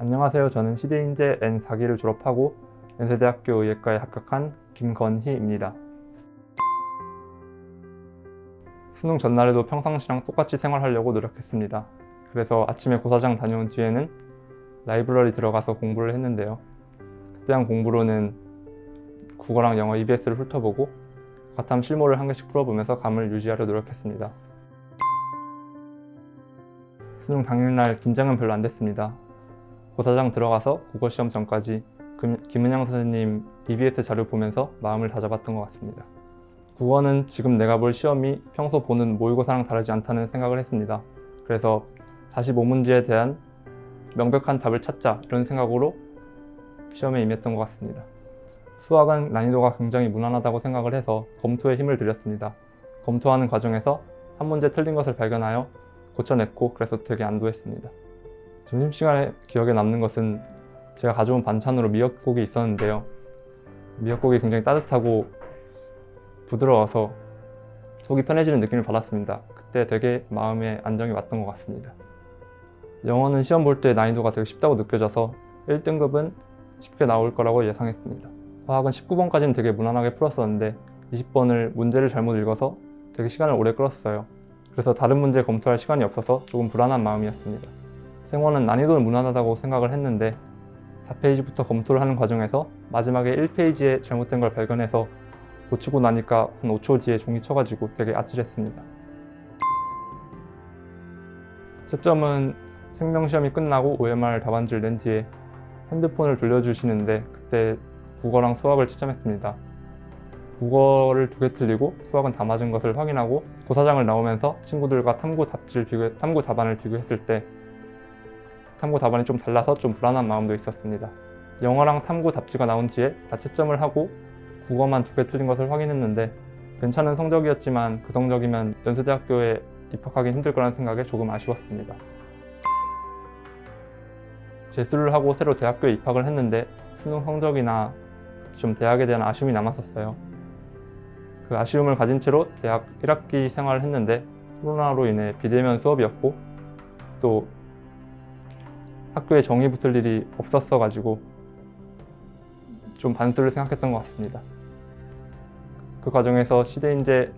안녕하세요. 저는 시대인재 N4기를 졸업하고 연세대학교 의예과에 합격한 김건희입니다. 수능 전날에도 평상시랑 똑같이 생활하려고 노력했습니다. 그래서 아침에 고사장 다녀온 뒤에는 라이브러리 들어가서 공부를 했는데요. 그때 한 공부로는 국어랑 영어 EBS를 훑어보고 과탐 실무를 한 개씩 풀어보면서 감을 유지하려 노력했습니다. 수능 당일날 긴장은 별로 안 됐습니다. 고사장 들어가서 국어 시험 전까지 금- 김은영 선생님 EBS 자료 보면서 마음을 다잡았던 것 같습니다. 국어는 지금 내가 볼 시험이 평소 보는 모의고사랑 다르지 않다는 생각을 했습니다. 그래서 45문제에 대한 명백한 답을 찾자 이런 생각으로 시험에 임했던 것 같습니다. 수학은 난이도가 굉장히 무난하다고 생각을 해서 검토에 힘을 들였습니다. 검토하는 과정에서 한 문제 틀린 것을 발견하여 고쳐냈고 그래서 되게 안도했습니다. 점심시간에 기억에 남는 것은 제가 가져온 반찬으로 미역국이 있었는데요. 미역국이 굉장히 따뜻하고 부드러워서 속이 편해지는 느낌을 받았습니다. 그때 되게 마음에 안정이 왔던 것 같습니다. 영어는 시험 볼 때 난이도가 되게 쉽다고 느껴져서 1등급은 쉽게 나올 거라고 예상했습니다. 화학은 19번까지는 되게 무난하게 풀었었는데 20번을 문제를 잘못 읽어서 되게 시간을 오래 끌었어요. 그래서 다른 문제 검토할 시간이 없어서 조금 불안한 마음이었습니다. 생원은 난이도는 무난하다고 생각을 했는데 4페이지부터 검토를 하는 과정에서 마지막에 1페이지에 잘못된 걸 발견해서 고치고 나니까 한 5초 뒤에 종이 쳐가지고 되게 아찔했습니다. 채점은 생명시험이 끝나고 OMR 답안지를 낸 뒤에 핸드폰을 돌려주시는데 그때 국어랑 수학을 채점했습니다. 국어를 두 개 틀리고 수학은 다 맞은 것을 확인하고 고사장을 나오면서 친구들과 탐구 답지를 비교, 탐구 답안을 비교했을 때 탐구 답안이 좀 달라서 좀 불안한 마음도 있었습니다. 영어랑 탐구 답지가 나온 뒤에 다 채점을 하고 국어만 두 개 틀린 것을 확인했는데 괜찮은 성적이었지만 그 성적이면 연세대학교에 입학하기 힘들 거라는 생각에 조금 아쉬웠습니다. 재수를 하고 새로 대학교에 입학을 했는데 수능 성적이나 좀 대학에 대한 아쉬움이 남았었어요. 그 아쉬움을 가진 채로 대학 1학기 생활을 했는데 코로나로 인해 비대면 수업이었고 또 학교에 정이 붙을 일이 없었어 가지고 좀 반수를 생각했던 것 같습니다. 그 과정에서 시대인재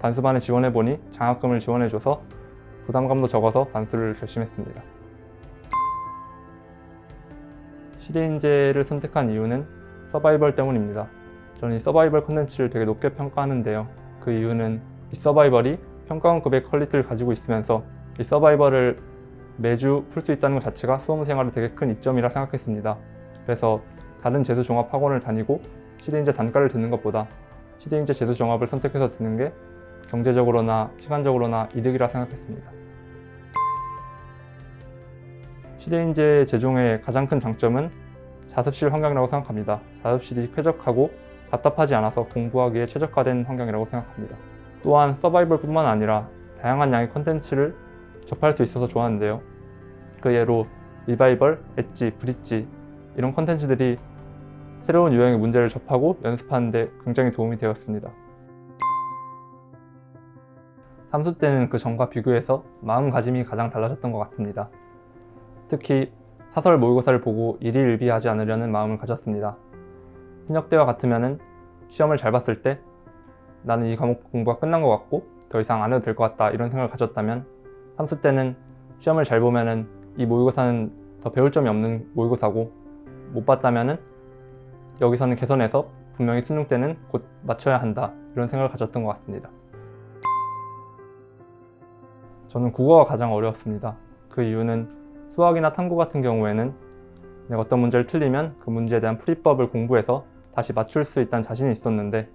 반수반에 지원해 보니 장학금을 지원해 줘서 부담감도 적어서 반수를 결심했습니다. 시대인재를 선택한 이유는 서바이벌 때문입니다. 저는 이 서바이벌 콘텐츠를 되게 높게 평가하는데요. 그 이유는 이 서바이벌이 평가원급의 퀄리티를 가지고 있으면서 이 서바이벌을 매주 풀 수 있다는 것 자체가 수험 생활에 되게 큰 이점이라 생각했습니다. 그래서 다른 재수 종합 학원을 다니고 시대인재 단가를 듣는 것보다 시대인재 재수 종합을 선택해서 듣는 게 경제적으로나 시간적으로나 이득이라 생각했습니다. 시대인재 재종의 가장 큰 장점은 자습실 환경이라고 생각합니다. 자습실이 쾌적하고 답답하지 않아서 공부하기에 최적화된 환경이라고 생각합니다. 또한 서바이벌뿐만 아니라 다양한 양의 컨텐츠를 접할 수 있어서 좋았는데요. 그 예로 리바이벌, 엣지, 브릿지 이런 컨텐츠들이 새로운 유형의 문제를 접하고 연습하는 데 굉장히 도움이 되었습니다. 삼수 때는 그 전과 비교해서 마음가짐이 가장 달라졌던 것 같습니다. 특히 사설 모의고사를 보고 일희일비하지 않으려는 마음을 가졌습니다. 현역 때와 같으면은 시험을 잘 봤을 때 나는 이 과목 공부가 끝난 것 같고 더 이상 안 해도 될 것 같다 이런 생각을 가졌다면 삼수 때는 시험을 잘 보면은 이 모의고사는 더 배울 점이 없는 모의고사고 못 봤다면은 여기서는 개선해서 분명히 수능 때는 곧 맞춰야 한다 이런 생각을 가졌던 것 같습니다. 저는 국어가 가장 어려웠습니다. 그 이유는 수학이나 탐구 같은 경우에는 내가 어떤 문제를 틀리면 그 문제에 대한 풀이법을 공부해서 다시 맞출 수 있다는 자신이 있었는데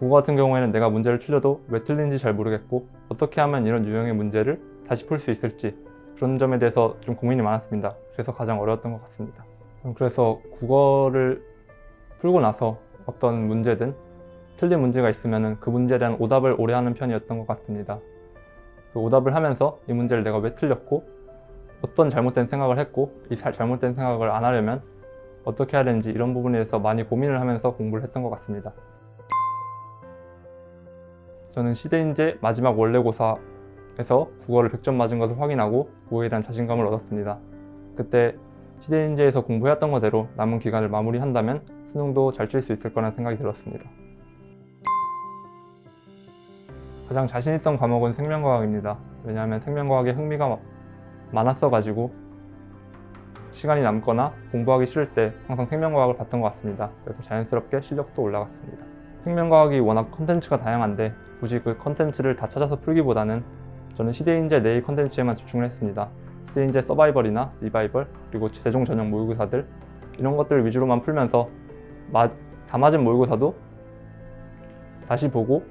국어 같은 경우에는 내가 문제를 틀려도 왜 틀린지 잘 모르겠고 어떻게 하면 이런 유형의 문제를 다시 풀 수 있을지 그런 점에 대해서 좀 고민이 많았습니다. 그래서 가장 어려웠던 것 같습니다. 저는 그래서 국어를 풀고 나서 어떤 문제든 틀린 문제가 있으면 그 문제에 대한 오답을 오래 하는 편이었던 것 같습니다. 그 오답을 하면서 이 문제를 내가 왜 틀렸고 어떤 잘못된 생각을 했고 이 잘- 잘못된 생각을 안 하려면 어떻게 해야 되는지 이런 부분에 대해서 많이 고민을 하면서 공부를 했던 것 같습니다. 저는 시대인재 마지막 원래고사 에서 국어를 100점 맞은 것을 확인하고 그거에 대한 자신감을 얻었습니다. 그때 시대인재에서 공부해왔던 거대로 남은 기간을 마무리한다면 수능도 잘 칠 수 있을 거라는 생각이 들었습니다. 가장 자신 있던 과목은 생명과학입니다. 왜냐하면 생명과학에 흥미가 마- 많았어가지고 시간이 남거나 공부하기 싫을 때 항상 생명과학을 봤던 것 같습니다. 그래서 자연스럽게 실력도 올라갔습니다. 생명과학이 워낙 컨텐츠가 다양한데 굳이 그 컨텐츠를 다 찾아서 풀기보다는 저는 시대인재 내일 컨텐츠에만 집중을 했습니다. 시대인재 서바이벌이나 리바이벌 그리고 최종 전형 모의고사들 이런 것들 위주로만 풀면서 마- 다 맞은 모의고사도 다시 보고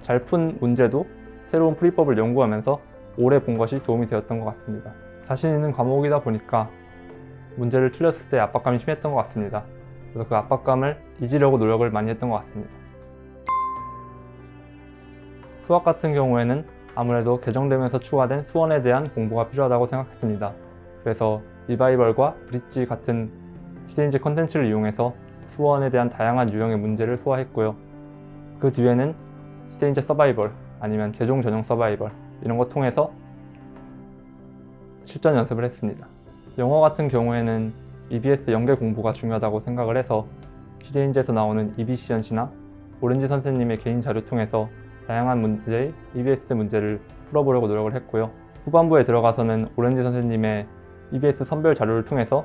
잘 푼 문제도 새로운 풀이법을 연구하면서 오래 본 것이 도움이 되었던 것 같습니다. 자신 있는 과목이다 보니까 문제를 틀렸을 때 압박감이 심했던 것 같습니다. 그래서 그 압박감을 잊으려고 노력을 많이 했던 것 같습니다. 수학 같은 경우에는 아무래도 개정되면서 추가된 수원에 대한 공부가 필요하다고 생각했습니다. 그래서 리바이벌과 브릿지 같은 시대인지 컨텐츠를 이용해서 수원에 대한 다양한 유형의 문제를 소화했고요. 그 뒤에는 시대인재 서바이벌 아니면 재종 전형 서바이벌 이런 거 통해서 실전 연습을 했습니다. 영어 같은 경우에는 EBS 연계 공부가 중요하다고 생각을 해서 시대인재에서 나오는 EBC연시나 오렌지 선생님의 개인 자료 통해서 다양한 문제의 EBS 문제를 풀어보려고 노력을 했고요. 후반부에 들어가서는 오렌지 선생님의 EBS 선별 자료를 통해서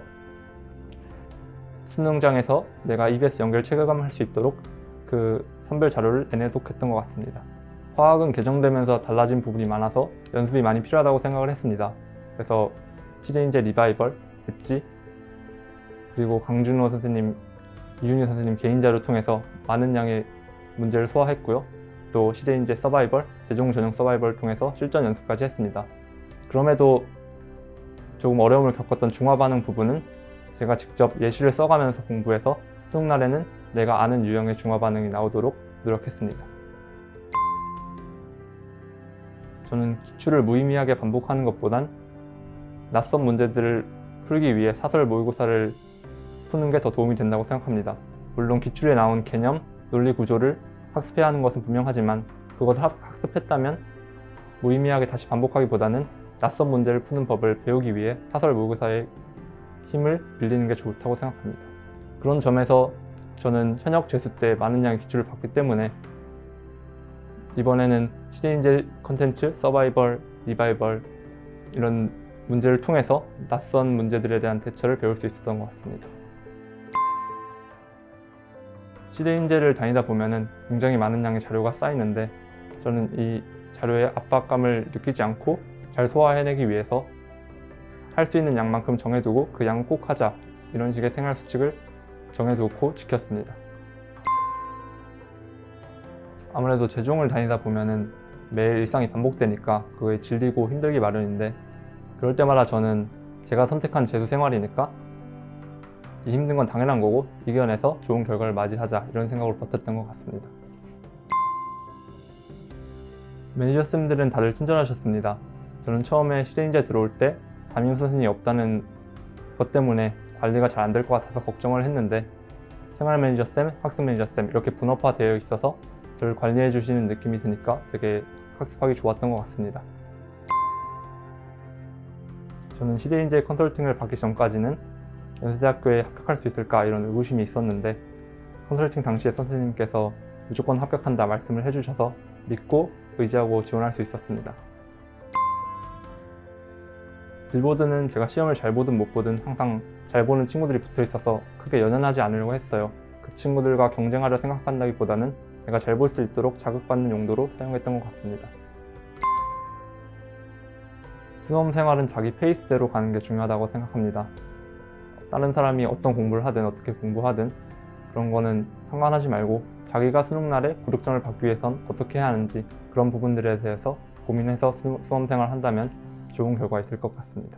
수능장에서 내가 EBS 연결 체계감을 할수 있도록 그 선별 자료를 내내독했던 것 같습니다. 화학은 개정되면서 달라진 부분이 많아서 연습이 많이 필요하다고 생각을 했습니다. 그래서 시대인재 리바이벌, 엣지, 그리고 강준호 선생님, 이준희 선생님 개인 자료 통해서 많은 양의 문제를 소화했고요. 또 시대인재 서바이벌, 재종 전형 서바이벌을 통해서 실전 연습까지 했습니다. 그럼에도 조금 어려움을 겪었던 중화 반응 부분은 제가 직접 예시를 써가면서 공부해서 수능 날에는 내가 아는 유형의 중화 반응이 나오도록 노력했습니다. 저는 기출을 무의미하게 반복하는 것보단 낯선 문제들을 풀기 위해 사설 모의고사를 푸는 게 더 도움이 된다고 생각합니다. 물론 기출에 나온 개념, 논리 구조를 학습해야 하는 것은 분명하지만 그것을 학- 학습했다면 무의미하게 다시 반복하기보다는 낯선 문제를 푸는 법을 배우기 위해 사설 모의고사의 힘을 빌리는 게 좋다고 생각합니다. 그런 점에서 저는 현역 재수 때 많은 양의 기출을 봤기 때문에 이번에는 시대인재 컨텐츠, 서바이벌, 리바이벌 이런 문제를 통해서 낯선 문제들에 대한 대처를 배울 수 있었던 것 같습니다. 시대인재를 다니다 보면은 굉장히 많은 양의 자료가 쌓이는데 저는 이 자료의 압박감을 느끼지 않고 잘 소화해내기 위해서 할 수 있는 양만큼 정해두고 그 양 꼭 하자 이런 식의 생활 수칙을 정해두고 지켰습니다. 아무래도 재종을 다니다 보면은 매일 일상이 반복되니까 그거에 질리고 힘들기 마련인데 그럴 때마다 저는 제가 선택한 재수 생활이니까 이 힘든 건 당연한 거고 이겨내서 좋은 결과를 맞이하자 이런 생각으로 버텼던 것 같습니다. 매니저 쌤들은 다들 친절하셨습니다. 저는 처음에 시대인재 들어올 때 담임 선생님이 없다는 것 때문에 관리가 잘 안 될 것 같아서 걱정을 했는데 생활 매니저 쌤, 학습 매니저 쌤 이렇게 분업화되어 있어서 저를 관리해 주시는 느낌이 드니까 되게 학습하기 좋았던 것 같습니다. 저는 시대인재 컨설팅을 받기 전까지는 연세대학교에 합격할 수 있을까 이런 의구심이 있었는데 컨설팅 당시에 선생님께서 무조건 합격한다 말씀을 해주셔서 믿고 의지하고 지원할 수 있었습니다. 빌보드는 제가 시험을 잘 보든 못 보든 항상 잘 보는 친구들이 붙어 있어서 크게 연연하지 않으려고 했어요. 그 친구들과 경쟁하려 생각한다기보다는 내가 잘 볼 수 있도록 자극받는 용도로 사용했던 것 같습니다. 수험 생활은 자기 페이스대로 가는 게 중요하다고 생각합니다. 다른 사람이 어떤 공부를 하든 어떻게 공부하든 그런 거는 상관하지 말고 자기가 수능 날에 구독점을 받기 위해선 어떻게 해야 하는지 그런 부분들에 대해서 고민해서 수- 수험 생활 한다면 좋은 결과 있을 것 같습니다.